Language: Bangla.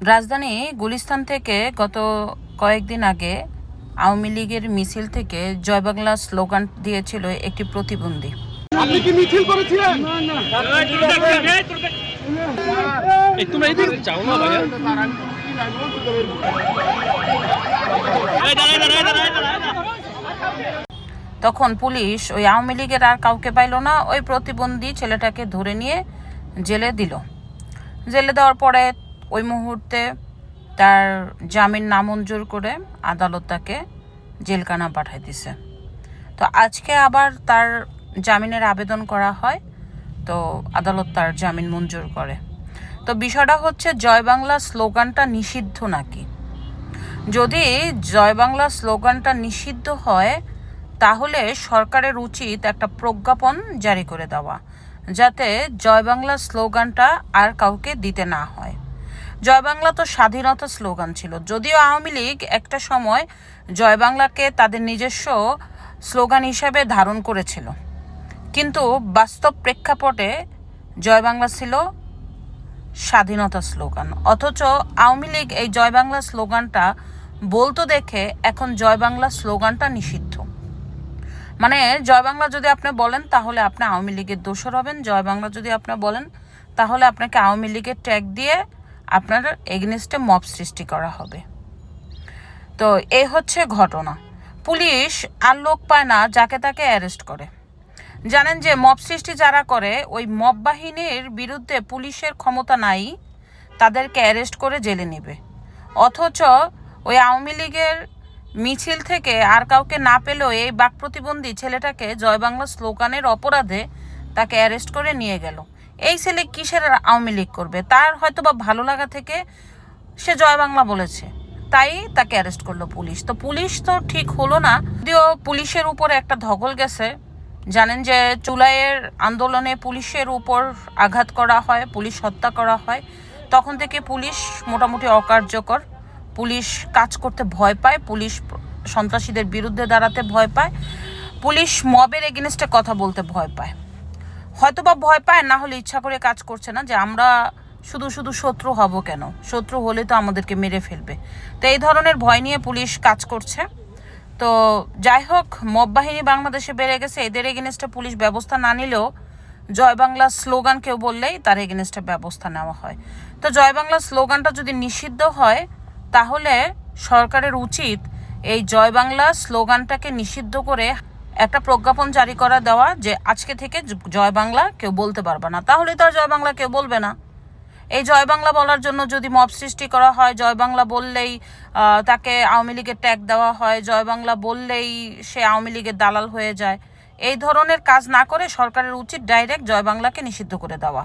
রাজধানী গুলিস্তান থেকে গত কয়েকদিন আগে আওয়ামী লীগের মিছিল থেকে জয় বাংলা স্লোগান দিয়েছিল একটি প্রতিবন্ধী। আপনি কি মিছিল করেছিলেন? তোমরা এদিকে যাও না ভাইয়া। এই দাঁড়ায় দাঁড়ায় দাঁড়ায় দাঁড়ায় তখন পুলিশ ওই আওয়ামী লীগের আর কাউকে পাইল না ওই প্রতিবন্ধী ছেলেটাকে ধরে নিয়ে জেলে দিল। জেলে দেওয়ার পরে ওই মুহূর্তে তার জামিন নামঞ্জুর করে আদালত তাকে জেলখানা পাঠাই দিছে। তো আজকে আবার তার জামিনের আবেদন করা হয়, তো আদালত তার জামিন মঞ্জুর করে। তো বিষয়টা হচ্ছে জয় বাংলা স্লোগানটা নিষিদ্ধ নাকি? যদি জয় বাংলা স্লোগানটা নিষিদ্ধ হয়, তাহলে সরকারের উচিত একটা প্রজ্ঞাপন জারি করে দেওয়া, যাতে জয় বাংলা স্লোগানটা আর কাউকে দিতে না হয়। জয় বাংলা তো স্বাধীনতা স্লোগান ছিল। যদিও আওয়ামী লীগ একটা সময় জয় বাংলাকে তাদের নিজস্ব স্লোগান হিসাবে ধারণ করেছিল। কিন্তু বাস্তব প্রেক্ষাপটে জয় বাংলা ছিল স্বাধীনতা স্লোগান। অথচ আওয়ামী লীগ এই জয় বাংলা স্লোগানটা বলতো দেখে এখন জয় বাংলা স্লোগানটা নিষিদ্ধ। মানে জয় বাংলা যদি আপনি বলেন, তাহলে আপনি আওয়ামী লীগের দোষর হবেন। জয় বাংলা যদি আপনি বলেন, তাহলে আপনাকে আওয়ামী লীগের ট্যাগ দিয়ে আপনার এগনেস্টে মব সৃষ্টি করা হবে। তো এই হচ্ছে ঘটনা। পুলিশ আর লোক পায় না, যাকে তাকে অ্যারেস্ট করে। জানেন যে মব সৃষ্টি যারা করে, ওই মব বাহিনীর বিরুদ্ধে পুলিশের ক্ষমতা নাই, তাদেরকে অ্যারেস্ট করে জেলে নেবে। অথচ ওই আওয়ামী লীগের মিছিল থেকে আর কাউকে না পেলেও এই বাক প্রতিবন্ধী ছেলেটাকে জয় বাংলা স্লোগানের অপরাধে তাকে অ্যারেস্ট করে নিয়ে গেল। এই ছেলে কিসের আওয়ামী লীগ করবে? তার হয়তো বা ভালো লাগা থেকে সে জয় বাংলা বলেছে। তাই তাকে অ্যারেস্ট করল পুলিশ। তো পুলিশ তো ঠিক হলো না। যদিও পুলিশের উপর একটা ধকল গেছে। জানেন যে চুলাইয়ের আন্দোলনে পুলিশের উপর আঘাত করা হয়, পুলিশ হত্যা করা হয়। তখন থেকে পুলিশ মোটামুটি অকার্যকর। পুলিশ কাজ করতে ভয় পায়, পুলিশ সন্ত্রাসীদের বিরুদ্ধে দাঁড়াতে ভয় পায়। পুলিশ মবের এগেনস্টে কথা বলতে ভয় পায়। হয়তো বা ভয় পায়, না হলে ইচ্ছা করে কাজ করছে না যে আমরা শুধু শুধু শত্রু হব কেন? শত্রু হলে তো আমাদেরকে মেরে ফেলবে। তো এই ধরনের ভয় নিয়ে পুলিশ কাজ করছে। তো যাই হোক, মব বাহিনী বাংলাদেশে বেড়ে গেছে। এদের এগেনস্টে পুলিশ ব্যবস্থা না নিলেও জয় বাংলা স্লোগান কেউ বললেই তার এগেনস্টে ব্যবস্থা নেওয়া হয়। তো জয় বাংলা স্লোগানটা যদি নিষিদ্ধ হয়, তাহলে সরকারের উচিত এই জয় বাংলা স্লোগানটাকে নিষিদ্ধ করে একটা প্রজ্ঞাপন জারি করা দেওয়া যে আজকে থেকে জয় বাংলা কেউ বলতে পারবে না। তাহলে তো আর জয় বাংলা কেউ বলবে না। এই জয় বাংলা বলার জন্য যদি মব সৃষ্টি করা হয়, জয় বাংলা বললেই তাকে আওয়ামী লীগের ট্যাগ দেওয়া হয়, জয় বাংলা বললেই সে আওয়ামী লীগের দালাল হয়ে যায়। এই ধরনের কাজ না করে সরকারের উচিত ডাইরেক্ট জয় বাংলাকে নিষিদ্ধ করে দেওয়া।